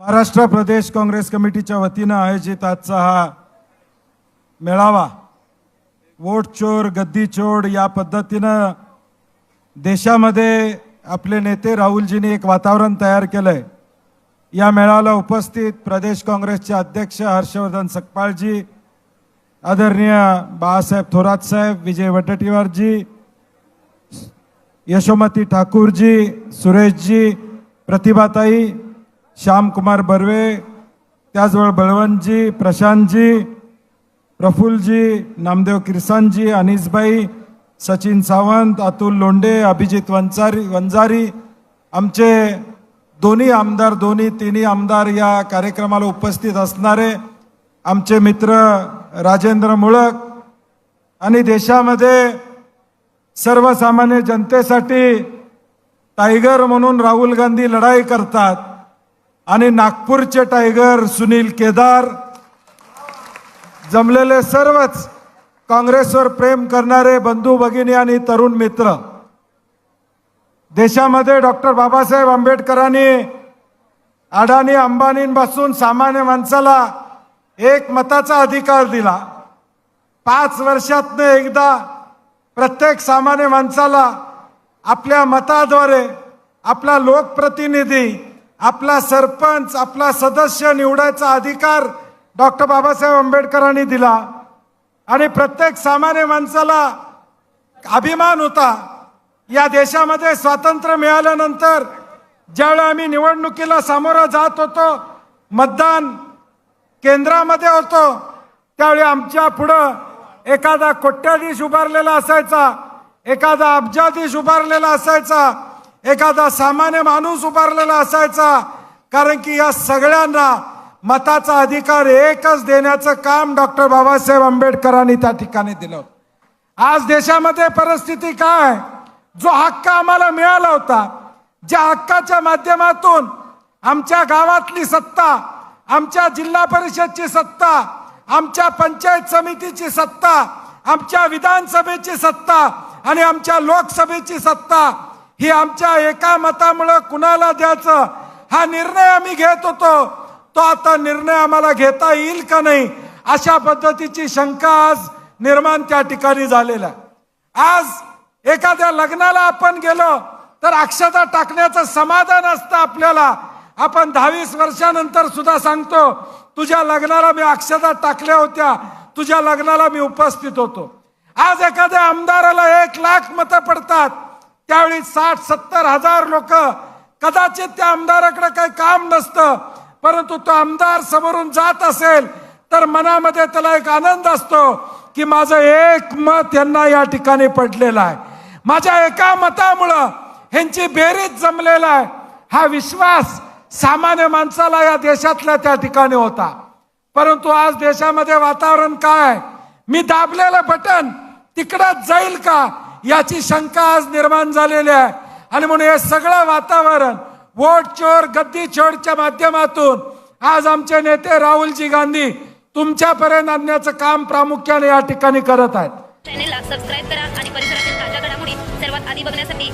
महाराष्ट्र प्रदेश काँग्रेस कमिटीच्या वतीनं आयोजित आजचा हा मेळावा वोट चोर गद्दी चोर या पद्धतीनं देशामध्ये आपले नेते राहुलजींनी एक वातावरण तयार केलंय. या मेळाव्याला उपस्थित प्रदेश काँग्रेसचे अध्यक्ष हर्षवर्धन सकपाळजी आदरणीय बाळासाहेब थोरात साहेब विजय वटटीवारजी यशोमती ठाकूरजी सुरेशजी प्रतिभाताई श्यामकुमार बर्वे त्याचबरोबर बळवंतजी प्रशांतजी प्रफुल्लजी नामदेव किरसानजी अनिसबाई सचिन सावंत अतुल लोंडे अभिजित वंचारी वंजारी आमचे दोन्ही आमदार दोन्ही तिन्ही आमदार या कार्यक्रमाला उपस्थित असणारे आमचे मित्र राजेंद्र मुळक आणि देशामध्ये सर्वसामान्य जनतेसाठी टायगर म्हणून राहुल गांधी लढाई करतात. आणि नागपूरचे टायगर सुनील केदार जमलेले सर्वच काँग्रेसवर प्रेम करणारे बंधू भगिनी आणि तरुण मित्र. देशामध्ये डॉक्टर बाबासाहेब आंबेडकरांनी अडाणी अंबानींपासून सामान्य माणसाला एक मताचा अधिकार दिला. पाच वर्षातनं एकदा प्रत्येक सामान्य माणसाला आपल्या मताद्वारे आपला लोकप्रतिनिधी आपला सरपंच आपला सदस्य निवडायचा अधिकार डॉक्टर बाबासाहेब आंबेडकरांनी दिला. आणि प्रत्येक सामान्य माणसाला अभिमान होता. या देशामध्ये स्वातंत्र्य मिळाल्यानंतर ज्यावेळी आम्ही निवडणुकीला सामोरं जात होतो मतदान केंद्रामध्ये होतो त्यावेळी आमच्या पुढं एखादा कोट्याधीश उभारलेला असायचा एखादा अब्जाधीश उभारलेला असायचा एखादा सामान्य माणूस उभारलेला असायचा कारण की या सगळ्यांना मताचा अधिकार एकच देण्याचं काम डॉक्टर बाबासाहेब आंबेडकरांनी त्या ठिकाणी दिलं. आज देशामध्ये परिस्थिती काय? जो हक्क आम्हाला मिळाला होता ज्या हक्काच्या माध्यमातून आमच्या गावातली सत्ता आमच्या जिल्हा परिषदची सत्ता आमच्या पंचायत समितीची सत्ता आमच्या विधानसभेची सत्ता आणि आमच्या लोकसभेची सत्ता ही आमच्या एका मतामुळं कुणाला द्यायचं? हा निर्णय आम्ही घेत होतो. तो आता निर्णय आम्हाला घेता येईल का नाही अशा पद्धतीची शंका आज निर्माण त्या ठिकाणी झालेला आहे. आज एखाद्या लग्नाला आपण गेलो तर अक्षता टाकण्याचं समाधान असतं आपल्याला. आपण दहावीस वर्षानंतर सुद्धा सांगतो तुझ्या लग्नाला मी अक्षता टाकल्या होत्या. तुझ्या लग्नाला मी उपस्थित होतो. आज एखाद्या आमदाराला एक लाख मतं पडतात. त्यावेळी साठ सत्तर हजार लोक कदाचित त्या आमदाराकडे काही काम नसतं परंतु तो आमदार समोरून जात असेल तर मनामध्ये त्याला एक आनंद असतो की माझं एक मत यांना या ठिकाणी पडलेलं आहे. माझ्या एका मतामुळं ह्यांची बेरीज जमलेला आहे. हा विश्वास सामान्य माणसाला या देशातल्या त्या ठिकाणी होता. परंतु आज देशामध्ये वातावरण काय मी दाबलेलं बटन तिकडंच जाईल का? याची शंका आज निर्माण झालेली आहे. आणि म्हणून हे सगळं वातावरण वोट चोर गद्दी चोरच्या माध्यमातून आज आमचे नेते राहुलजी गांधी तुमच्यापर्यंत आणण्याचं काम प्रामुख्याने या ठिकाणी करत आहेत. चॅनेलला सबस्क्राईब करा आणि परिसरातील ताज्या घडामोडी सर्वात आधी बघण्यासाठी